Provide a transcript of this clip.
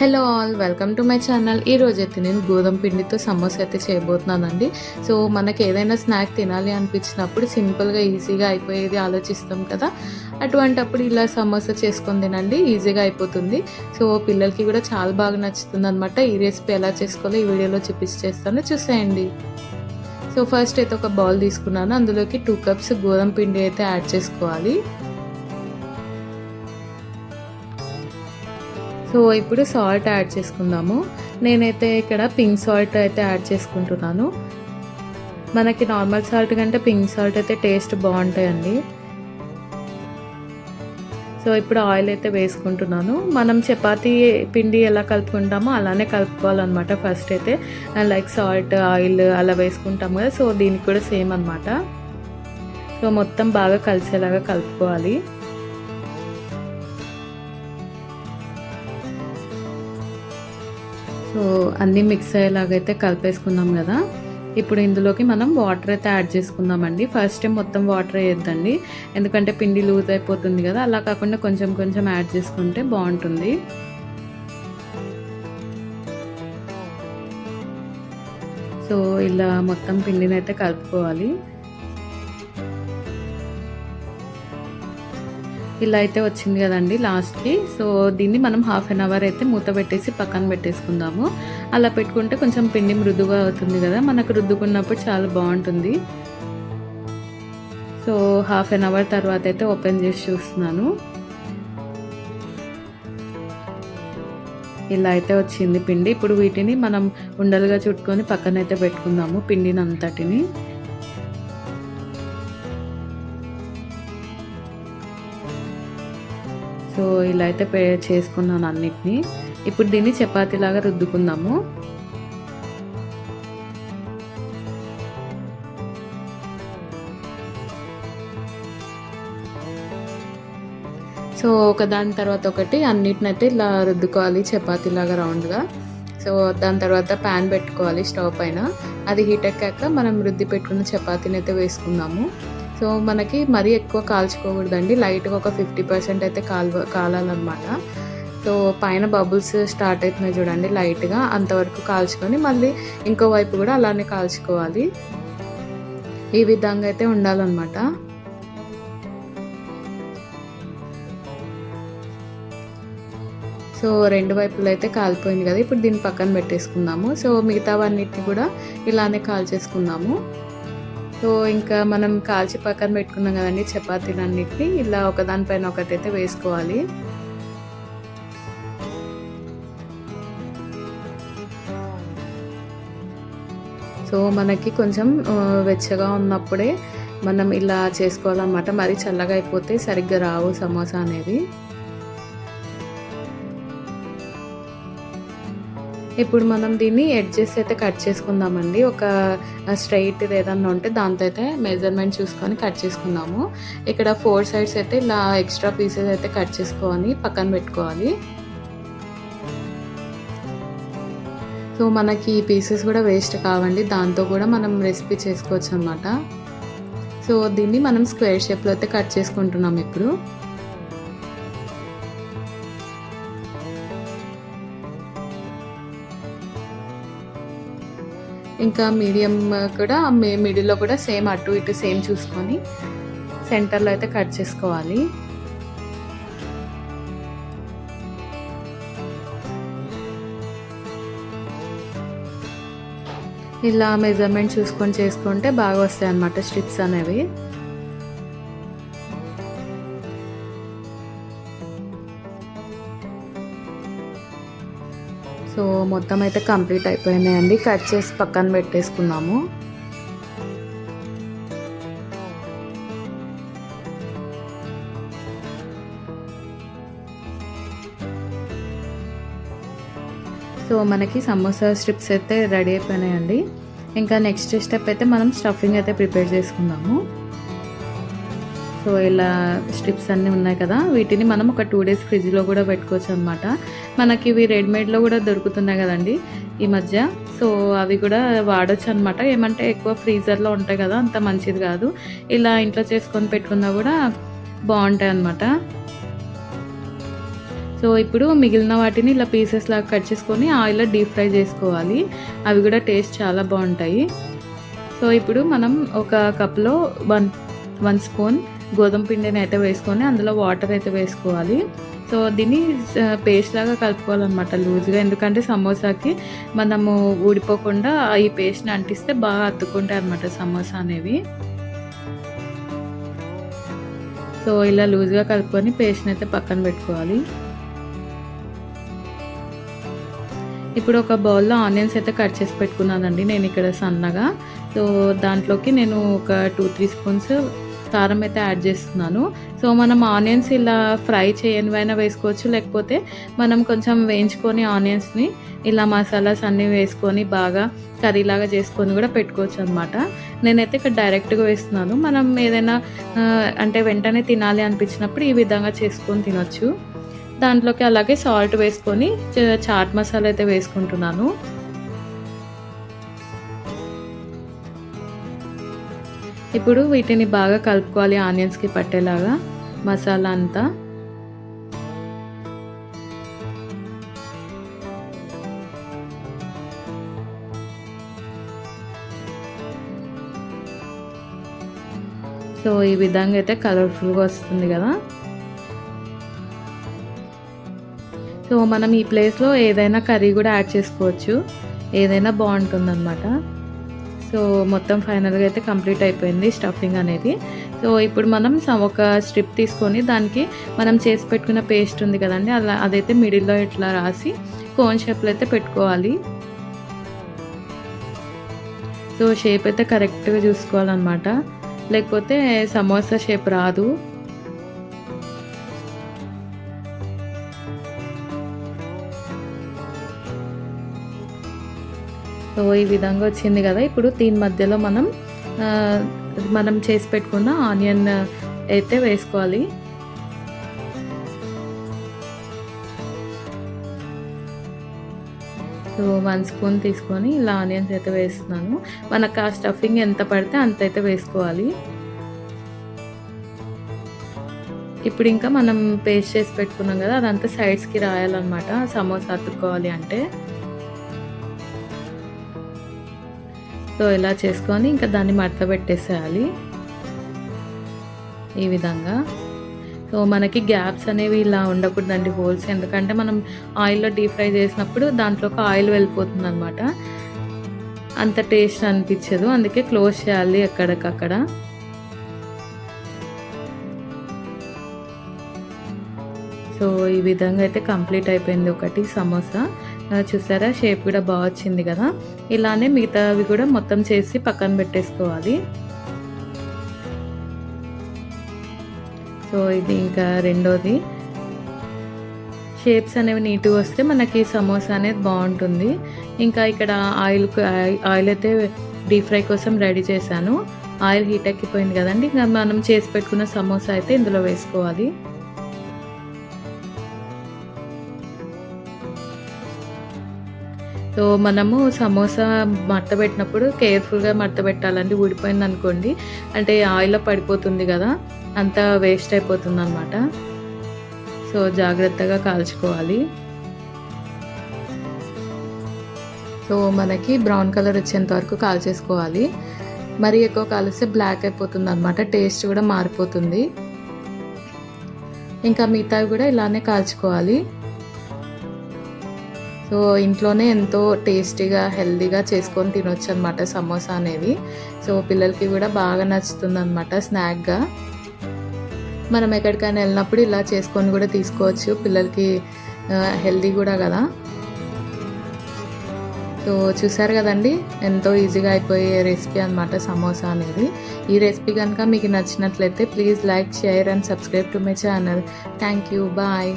Hello all welcome to my channel. ఈ రోజు అయితే నేను గోధుమ పిండితో సమోసా అయితే చేయబోతున్నానండి. సో మనకి ఏదైనా స్నాక్ తినాలి అనిపించినప్పుడు సింపుల్గా ఈజీగా అయిపోయేది ఆలోచిస్తాం కదా. అటువంటప్పుడు ఇలా సమోసా చేసుకొని తినండి ఈజీగా అయిపోతుంది. సో పిల్లలకి కూడా చాలా బాగా నచ్చుతుంది అనమాట ఈ రెసిపీ ఎలా చేసుకోవాలో ఈ వీడియోలో చూపించి చేస్తాను చూసేయండి. సో ఫస్ట్ అయితే ఒక బౌల్ తీసుకున్నాను. అందులోకి టూ కప్స్ గోధుమ పిండి అయితే యాడ్ చేసుకోవాలి. సో ఇప్పుడు సాల్ట్ యాడ్ చేసుకుందాము. నేనైతే ఇక్కడ పింక్ సాల్ట్ అయితే యాడ్ చేసుకుంటున్నాను. మనకి నార్మల్ సాల్ట్ కంటే పింక్ సాల్ట్ అయితే టేస్ట్ బాగుంటాయండి. సో ఇప్పుడు ఆయిల్ అయితే వేసుకుంటున్నాను. మనం చపాతీ పిండి ఎలా కలుపుకుంటామో అలానే కలుపుకోవాలన్నమాట ఫస్ట్ అయితే. లైక్ సాల్ట్ ఆయిల్ అలా వేసుకుంటాం కదా సో దీనికి కూడా సేమ్ అనమాట సో మొత్తం బాగా కలిసేలాగా కలుపుకోవాలి. సో అన్నీ మిక్స్ అయ్యేలాగైతే కలిపేసుకున్నాం కదా. ఇప్పుడు ఇందులోకి మనం వాటర్ అయితే యాడ్ చేసుకుందామండి. ఫస్ట్ టైం మొత్తం వాటర్ వేయొద్దండి. ఎందుకంటే పిండి లూజ్ అయిపోతుంది కదా. అలా కాకుండా కొంచెం కొంచెం యాడ్ చేసుకుంటే బాగుంటుంది. సో ఇలా మొత్తం పిండిని అయితే కలుపుకోవాలి. ఇలా అయితే వచ్చింది కదండి లాస్ట్కి. సో దీన్ని మనం హాఫ్ అన్ అవర్ అయితే మూత పెట్టేసి పక్కన పెట్టేసుకుందాము. అలా పెట్టుకుంటే కొంచెం పిండి మృదుగా అవుతుంది కదా. మనకు రుద్దుకున్నప్పుడు చాలా బాగుంటుంది. సో హాఫ్ అన్ అవర్ తర్వాత అయితే ఓపెన్ చేసి చూస్తున్నాను. ఇలా అయితే వచ్చింది పిండి. ఇప్పుడు వీటిని మనం ఉండలుగా చుట్టుకొని పక్కన అయితే పెట్టుకుందాము పిండిని అంతటిని సో ఇలా అయితే పే చేసుకున్నాను అన్నిటినీ. ఇప్పుడు దీన్ని చపాతీలాగా రుద్దుకుందాము. సో ఒక దాని తర్వాత ఒకటి అన్నిటిని అయితే ఇలా రుద్దుకోవాలి చపాతీలాగా రౌండ్గా. సో దాని తర్వాత ప్యాన్ పెట్టుకోవాలి స్టవ్ పైన. అది హీట్ ఎక్కాక మనం రుద్ది పెట్టుకున్న చపాతీని అయితే వేసుకుందాము. సో మనకి మరీ ఎక్కువ కాల్చుకోకూడదండి. లైట్గా ఒక ఫిఫ్టీ పర్సెంట్ అయితే కాల్ కాలాలన్నమాట. సో పైన బబుల్స్ స్టార్ట్ అవుతున్నాయి చూడండి లైట్గా. అంతవరకు కాల్చుకొని మళ్ళీ ఇంకో వైపు కూడా అలానే కాల్చుకోవాలి. ఈ విధంగా అయితే ఉండాలన్నమాట. సో రెండు వైపులు అయితే కాలిపోయింది కదా. ఇప్పుడు దీన్ని పక్కన పెట్టేసుకుందాము. సో మిగతావన్నిటిని కూడా ఇలానే కాల్చేసుకుందాము. సో ఇంకా మనం కాల్చి పక్కన పెట్టుకున్నాం కదండి చపాతీలన్నిటిని. ఇలా ఒకదానిపైన ఒకటైతే వేసుకోవాలి. సో మనకి కొంచెం వెచ్చగా ఉన్నప్పుడే మనం ఇలా చేసుకోవాలన్నమాట. మరీ చల్లగా అయిపోతే సరిగ్గా రావు సమోసా అనేవి ఇప్పుడు మనం దీన్ని ఎడ్జెస్ అయితే కట్ చేసుకుందామండి. ఒక స్ట్రైట్ ఏదన్నా ఉంటే దాంతో అయితే మెజర్మెంట్ చూసుకొని కట్ చేసుకుందాము. ఇక్కడ ఫోర్ సైడ్స్ అయితే ఇలా ఎక్స్ట్రా పీసెస్ అయితే కట్ చేసుకొని పక్కన పెట్టుకోవాలి. సో మనకి ఈ పీసెస్ కూడా వేస్ట్ కావండి. దాంతో కూడా మనం రెసిపీ చేసుకోవచ్చు అనమాట సో దీన్ని మనం స్క్వేర్ షేప్లో అయితే కట్ చేసుకుంటున్నాం ఇప్పుడు. ఇంకా మీడియం కూడా మిడిల్లో కూడా సేమ్ అటు ఇటు సేమ్ చూసుకొని సెంటర్లో అయితే కట్ చేసుకోవాలి. ఇలా మెజర్మెంట్ చూసుకొని చేసుకుంటే బాగా వస్తాయి అన్నమాట స్ట్రిప్స్ అనేవి. సో మొత్తం అయితే కంప్లీట్ అయిపోయినాయండి. కట్ చేసి పక్కన పెట్టేసుకున్నాము. సో మనకి సమోసా స్ట్రిప్స్ అయితే రెడీ అయిపోయినాయండి. ఇంకా నెక్స్ట్ స్టెప్ అయితే మనం స్టఫింగ్ అయితే ప్రిపేర్ చేసుకుందాము. సో ఇలా స్ట్రిప్స్ అన్నీ ఉన్నాయి కదా వీటిని మనం ఒక టూ డేస్ ఫ్రిడ్జ్లో కూడా పెట్టుకోవచ్చు అనమాట మనకి ఇవి రెడీమేడ్లో కూడా దొరుకుతున్నాయి కదండి ఈ మధ్య. సో అవి కూడా వాడచ్చు అనమాట ఏమంటే ఎక్కువ ఫ్రీజర్లో ఉంటాయి కదా అంత మంచిది కాదు. ఇలా ఇంట్లో చేసుకొని పెట్టుకున్నా కూడా బాగుంటాయి అన్నమాట. సో ఇప్పుడు మిగిలిన వాటిని ఇలా పీసెస్ లాగా కట్ చేసుకొని ఆయిల్లో డీప్ ఫ్రై చేసుకోవాలి. అవి కూడా టేస్ట్ చాలా బాగుంటాయి. సో ఇప్పుడు మనం ఒక కప్లో వన్ వన్ స్పూన్ గోధుమ పిండిని అయితే వేసుకొని అందులో వాటర్ అయితే వేసుకోవాలి. సో దీన్ని పేస్ట్ లాగా కలుపుకోవాలన్నమాట లూజ్గా. ఎందుకంటే సమోసాకి మనము ఊడిపోకుండా ఈ పేస్ట్ని అంటిస్తే బాగా అత్తుకుంటాయి అనమాట సమోసా అనేవి. సో ఇలా లూజ్గా కలుపుకొని పేస్ట్ని అయితే పక్కన పెట్టుకోవాలి. ఇప్పుడు ఒక బౌల్లో ఆనియన్స్ అయితే కట్ చేసి పెట్టుకున్నానండి నేను ఇక్కడ సన్నగా. సో దాంట్లోకి నేను ఒక టూ త్రీ స్పూన్స్ కారం అయితే యాడ్ చేస్తున్నాను. సో మనం ఆనియన్స్ ఇలా ఫ్రై చేయనివైనా వేసుకోవచ్చు. లేకపోతే మనం కొంచెం వేయించుకొని ఆనియన్స్ని ఇలా మసాలాస్ అన్నీ వేసుకొని బాగా కర్రీలాగా చేసుకొని కూడా పెట్టుకోవచ్చు అనమాట నేనైతే ఇక్కడ డైరెక్ట్గా వేస్తున్నాను. మనం ఏదైనా అంటే వెంటనే తినాలి అనిపించినప్పుడు ఈ విధంగా చేసుకొని తినొచ్చు. దాంట్లోకి అలాగే సాల్ట్ వేసుకొని చాట్ మసాలా అయితే వేసుకుంటున్నాను. ఇప్పుడు వీటిని బాగా కలుపుకోవాలి ఆనియన్స్కి పట్టేలాగా మసాలా అంతా. సో ఈ విధంగా అయితే కలర్ఫుల్గా వస్తుంది కదా. సో మనం ఈ ప్లేస్లో ఏదైనా కర్రీ కూడా యాడ్ చేసుకోవచ్చు. ఏదైనా బాగుంటుందన్నమాట. సో మొత్తం ఫైనల్గా అయితే కంప్లీట్ అయిపోయింది స్టఫింగ్ అనేది. సో ఇప్పుడు మనం ఒక స్ట్రిప్ తీసుకొని దానికి మనం చేసి పెట్టుకున్న పేస్ట్ ఉంది కదండి అలా అదైతే మిడిల్లో ఇట్లా రాసి కోన్ షేప్లో అయితే పెట్టుకోవాలి. సో షేప్ అయితే కరెక్ట్గా చూసుకోవాలన్నమాట. లేకపోతే సమోసా షేప్ రాదు. సో ఈ విధంగా వచ్చింది కదా. ఇప్పుడు దీని మధ్యలో మనం మనం చేసి పెట్టుకున్న ఆనియన్ అయితే వేసుకోవాలి. సో వన్ స్పూన్ తీసుకొని ఇలా ఆనియన్స్ అయితే వేస్తున్నాను. మనకు ఆ స్టఫింగ్ ఎంత పడితే అంత అయితే వేసుకోవాలి. ఇప్పుడు ఇంకా మనం పేస్ట్ చేసి పెట్టుకున్నాం కదా అదంతా సైడ్స్కి రాయాలన్నమాట సమోసా అతుక్కోవాలి అంటే. సో ఇలా చేసుకొని ఇంకా దాన్ని మడత పెట్టేసేయాలి. ఈ విధంగా. సో మనకి గ్యాప్స్ అనేవి ఇలా ఉండకూడదండి హోల్స్. ఎందుకంటే మనం ఆయిల్లో డీప్ ఫ్రై చేసినప్పుడు దాంట్లోకి ఆయిల్ వెళ్ళిపోతుంది అనమాట అంత టేస్ట్ అనిపించదు. అందుకే క్లోజ్ చేయాలి ఎక్కడికక్కడ. సో ఈ విధంగా అయితే కంప్లీట్ అయిపోయింది ఒకటి సమోసా. చూసారా? షేప్ కూడా బాగా వచ్చింది కదా? ఇలానే మిగతావి కూడా మొత్తం చేసి పక్కన పెట్టేసుకోవాలి. సో ఇది ఇంకా రెండోది. షేప్స్ అనేవి నీట్గా వస్తే మనకి సమోసా అనేది బాగుంటుంది. ఇంకా ఇక్కడ ఆయిల్ ఆయిల్ అయితే డీప్ ఫ్రై కోసం రెడీ చేశాను. ఆయిల్ హీట్ ఎక్కిపోయింది కదండి. ఇంకా మనం చేసి పెట్టుకున్న సమోసా అయితే ఇందులో వేసుకోవాలి. సో మనము సమోసా మట్టబెట్టినప్పుడు కేర్ఫుల్గా మడత పెట్టాలండి ఊడిపోయింది అనుకోండి. అంటే ఆయిల్లో పడిపోతుంది కదా అంతా వేస్ట్ అయిపోతుంది అనమాట సో జాగ్రత్తగా కాల్చుకోవాలి. సో మనకి బ్రౌన్ కలర్ వచ్చేంత వరకు కాల్చేసుకోవాలి. మరి ఎక్కువ కాలిస్తే బ్లాక్ అయిపోతుంది అనమాట టేస్ట్ కూడా మారిపోతుంది. ఇంకా మిగతావి కూడా ఇలానే కాల్చుకోవాలి. సో ఇంట్లోనే ఎంతో టేస్టీగా హెల్దీగా చేసుకొని తినొచ్చు అనమాట సమోసా అనేది సో పిల్లలకి కూడా బాగా నచ్చుతుంది అనమాట స్నాక్గా. మనం ఎక్కడికైనా వెళ్ళినప్పుడు ఇలా చేసుకొని కూడా తీసుకోవచ్చు. పిల్లలకి హెల్దీ కూడా కదా. సో చూసారు కదండి ఎంతో ఈజీగా అయిపోయే రెసిపీ అనమాట సమోసా అనేది. ఈ రెసిపీ కనుక మీకు నచ్చినట్లయితే please like share and subscribe to my channel. Thank you. Bye.